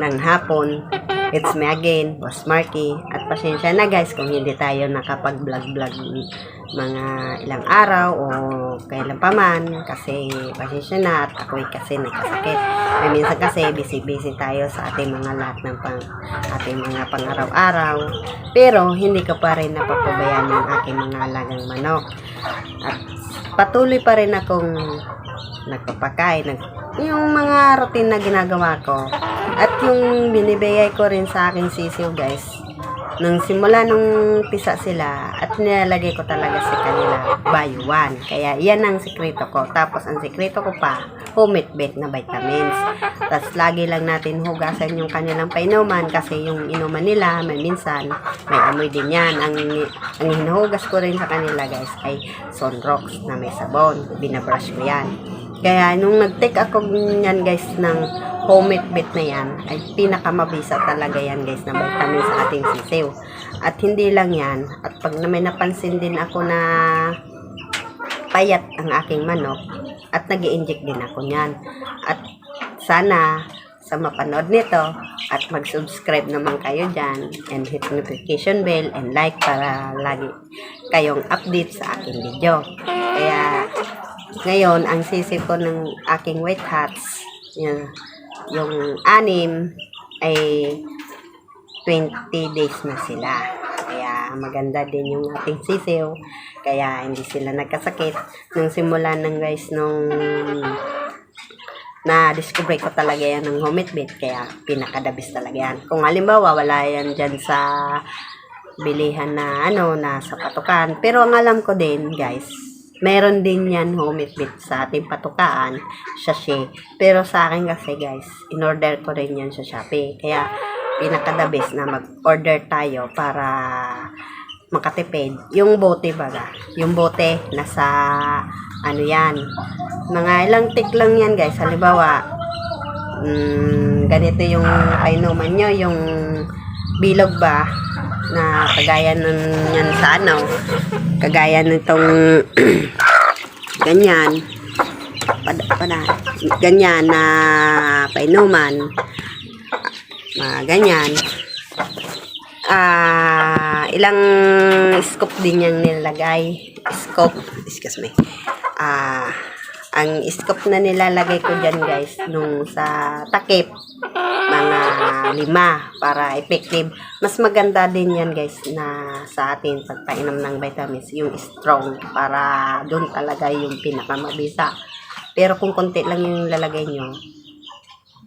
Magandang hapon. It's me again, Boss Marky. At pasensya na guys kung hindi tayo nakapag-vlog-vlog mga ilang araw o kailan pa man kasi pasensya na at ako'y kasi nagkasakit. May minsan kasi busy-busy tayo sa ating mga lahat ng pang, ating mga pang-araw-araw. Pero hindi ko pa rin napapabayaan ng aking mga alagang manok. At patuloy pa rin akong nagpapakain, nag, yung mga routine na ginagawa ko. At yung binibigay ko rin sa aking sisiw guys, nung simula nung pisa sila at nilalagay ko talaga sa kanila by one. Kaya yan ang sikreto ko. Tapos ang sikreto ko pa, homemade baked na vitamins. Tapos lagi lang natin hugasan yung kanilang painuman kasi yung inuman nila, may minsan, may amoy din yan. Ang, ang hinuhugas ko rin sa kanila guys ay sunrocks na may sabon. Binabrush ko yan. Kaya nung nag-take ako yan guys ng homemade bit na yan, ay pinakamabisa talaga yan guys na vitamin sa ating sisiw. At hindi lang yan, at pag na may napansin din ako na payat ang aking manok, at nag inject din ako niyan. At sana sa mapanood nito at mag-subscribe naman kayo dyan and hit notification bell and like para lagi kayong update sa aking video. Kaya ngayon, ang sisi ko ng aking white hats, yung, yung anim, ay 20 days na sila. Kaya maganda din yung ating sisiw. Kaya hindi sila nagkasakit. Nung simula ng guys, nung na-discover ko talaga yan ng homemade bit. Kaya pinakadabis talaga yan. Kung halimbawa, wala yan dyan sa bilihan na ano, na sa patukan. Pero ang alam ko din, guys, meron din yan homemade bit sa ating patukaan, sachet. Pero sa akin kasi, guys, in-order ko rin yan sa Shopee. Kaya, pinaka the best na mag-order tayo para makatipid. Yung bote baga. Yung bote, nasa, ano yan, mga ilang tik lang yan, guys. Halimbawa, mm, ganito yung painuman nyo, yung bilog ba, na kagaya nun yan sa ano, kagaya nitong ganyan, pada, pada, ganyan na painuman, mga ganyan, ah, ilang scoop din yung nilagay, scoop, excuse me, ah, ang scoop na nilalagay ko dyan guys, nung sa takip, lima para effective. Mas maganda din yan guys na sa atin pagpainom ng vitamins, yung strong para doon talaga yung pinakamabisa. Pero kung konti lang yung lalagay nyo,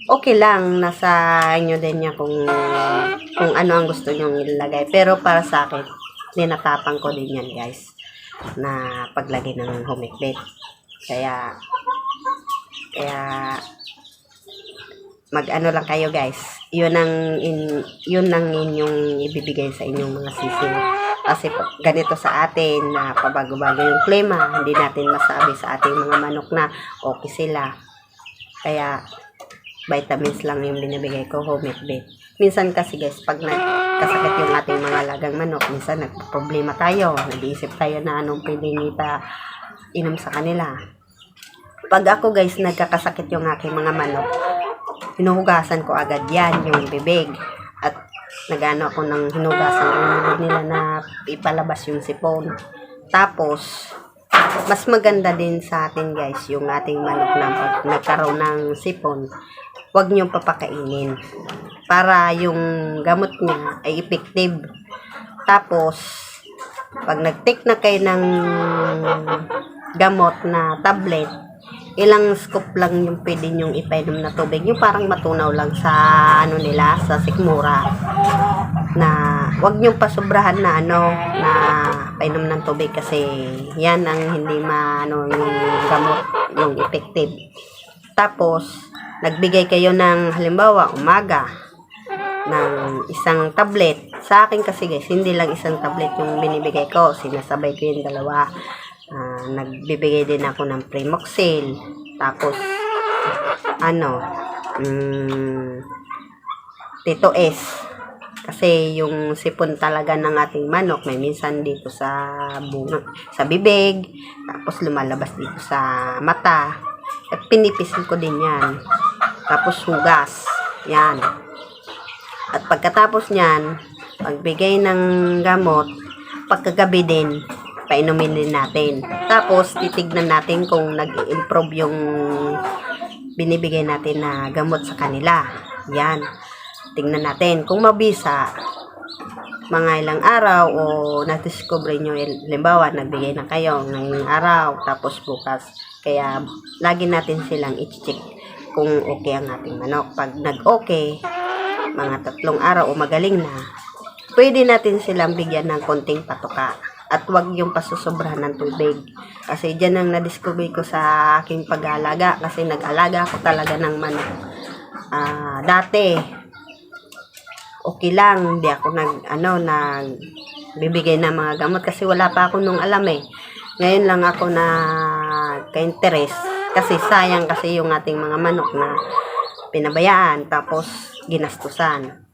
okay lang. Nasa inyo din niya kung, kung ano ang gusto nyo ilalagay. Pero para sa akin, ninatapang ko din yan guys na paglagay ng homemade. Kaya, kaya, mag-ano lang kayo guys. Yun ang in, yun ang inyong ibibigay sa inyong mga sisiw. Kasi ganito sa atin na pabago-bago yung klima, hindi natin masabi sa ating mga manok na okay sila. Kaya vitamins lang yung binibigay ko, homemade bed. Minsan kasi guys, pag nagkasakit yung ating mga lagang manok, minsan nagproblema tayo. Nag-iisip tayo na anong pwedeng ipa inom sa kanila. Pag ako guys, nagkakasakit yung aking mga manok, hinuhugasan ko agad yan, yung bibig. At nagano ako ng hinugasan yung bibig nila na ipalabas yung sipon. Tapos, mas maganda din sa atin guys, yung ating manok na pag nagkaroon ng sipon, huwag niyong papakainin. Para yung gamot niya ay effective. Tapos, pag nag-take na kayo ng gamot na tablet, ilang scoop lang yung pwede nyong ipainom na tubig. Yung parang matunaw lang sa ano nila, sa sikmura. Na wag nyong pasobrahan na ano, na painom ng tubig kasi yan ang hindi maano yung gamot, yung effective. Tapos, nagbigay kayo ng halimbawa umaga ng isang tablet. Sa akin kasi guys, hindi lang isang tablet yung binibigay ko. Sinasabay ko yung dalawa. Nagbibigay din ako ng Primoxil. Tapos, ano, mm, Tito S. Kasi yung sipon talaga ng ating manok, may minsan dito sa bunga, sa bibig, tapos lumalabas dito sa mata. At pinipisil ko din yan. Tapos hugas. Yan. At pagkatapos niyan, pagbigay ng gamot, pagkagabi din, painumin din natin. Tapos, titignan natin kung nag-improve yung binibigay natin na gamot sa kanila. Yan. Tingnan natin. Kung mabisa, mga ilang araw o na-discover nyo, limbawa, nagbigay na kayo ng araw, tapos bukas. Kaya, lagi natin silang i-check kung okay ang ating manok. Pag nag-okay, mga tatlong araw o magaling na, pwede natin silang bigyan ng konting patuka. At wag yung pasusobrahan ng tubig. Kasi dyan ang na-discover ko sa aking pag-aalaga. Kasi nag-alaga ako talaga ng manok. Ah, dati, okay lang. Hindi ako nag, ano, nag bibigay ng mga gamot kasi wala pa ako nung alam eh. Ngayon lang ako na ka-interest kasi sayang kasi yung ating mga manok na pinabayaan tapos ginastusan.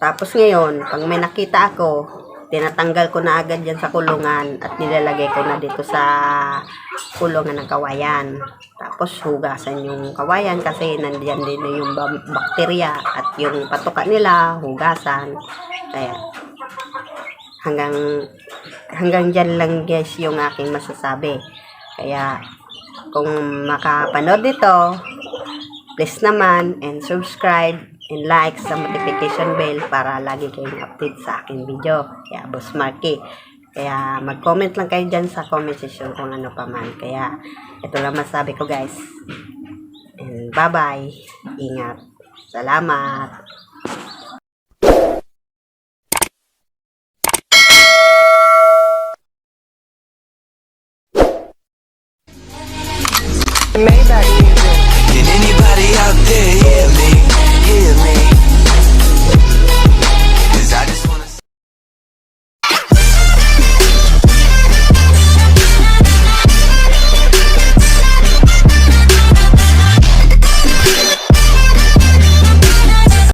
Tapos ngayon, pag may nakita ako, tinatanggal ko na agad yan sa kulungan at nilalagay ko na dito sa kulungan ng kawayan. Tapos hugasan yung kawayan kasi nandiyan din yung ba- bakterya at yung patuka nila, hugasan. Kaya hanggang hanggang dyan lang guys yung aking masasabi. Kaya kung makapanood nito, please naman and subscribe and like sa notification bell para lagi kayong update sa aking video. Kaya Boss Marky. Kaya mag-comment lang kayo dyan sa comment section kung ano pa man. Kaya ito lang masabi ko guys. And bye-bye. Ingat. Salamat. Maybach